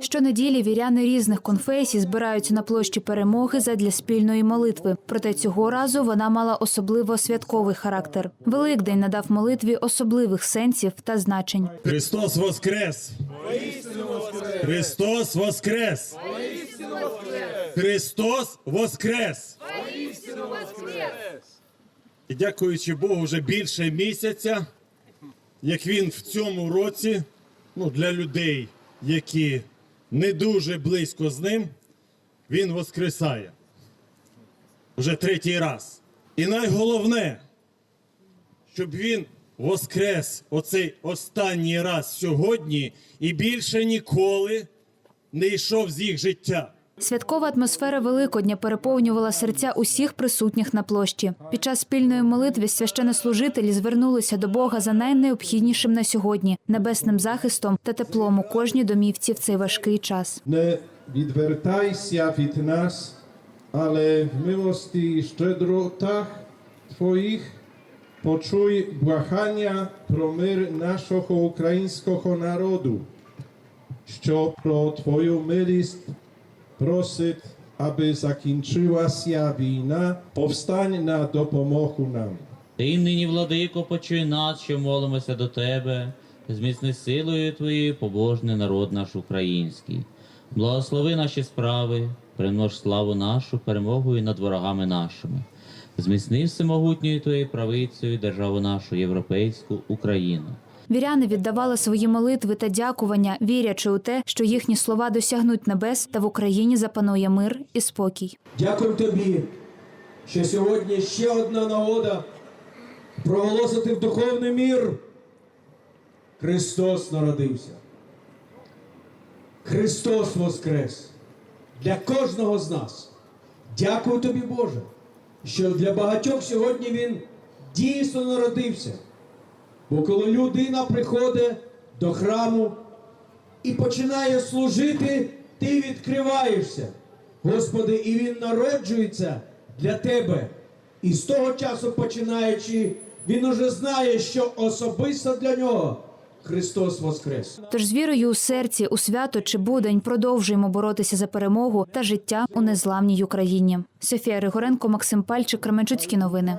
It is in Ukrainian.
Щонеділі віряни різних конфесій збираються на площі перемоги задля спільної молитви. Проте цього разу вона мала особливо святковий характер. Великдень надав молитві особливих сенсів та значень. Христос Воскрес! Христос Воскрес! Христос Воскрес! І дякуючи Богу, вже більше місяця, як він в цьому році, ну, для людей, які не дуже близько з ним, він воскресає. Вже третій раз. І найголовне, щоб він воскрес оцей останній раз сьогодні і більше ніколи не йшов з їх життя. Святкова атмосфера Великодня переповнювала серця усіх присутніх на площі. Під час спільної молитви священнослужителі звернулися до Бога за найнеобхіднішим на сьогодні небесним захистом та теплом у кожній домівці в цей важкий час. Не відвертайся від нас, але в милості і щедротах Твоїх почуй благання про мир нашого українського народу, що про Твою милість просить, аби закінчилася війна, повстань на допомогу нам. Ти нині, владико, почуй нас, що молимося до тебе, зміцни силою твоєю побожний народ наш український. Благослови наші справи, примнож славу нашу перемогою над ворогами нашими. Зміцни всемогутньою твоєю правицею державу нашу європейську Україну. Віряни віддавали свої молитви та дякування, вірячи у те, що їхні слова досягнуть небес та в Україні запанує мир і спокій. Дякую тобі, що сьогодні ще одна нагода проголосити в духовний мір. Христос народився. Христос Воскрес для кожного з нас. Дякую тобі, Боже, що для багатьох сьогодні Він дійсно народився. Бо коли людина приходить до храму і починає служити, ти відкриваєшся. Господи, і Він народжується для тебе. І з того часу починаючи, він уже знає, що особисто для нього Христос Воскрес. Тож з вірою у серці, у свято чи будень продовжуємо боротися за перемогу та життя у незламній Україні. Софія Григоренко, Максим Пальчик, Кременчуцькі новини.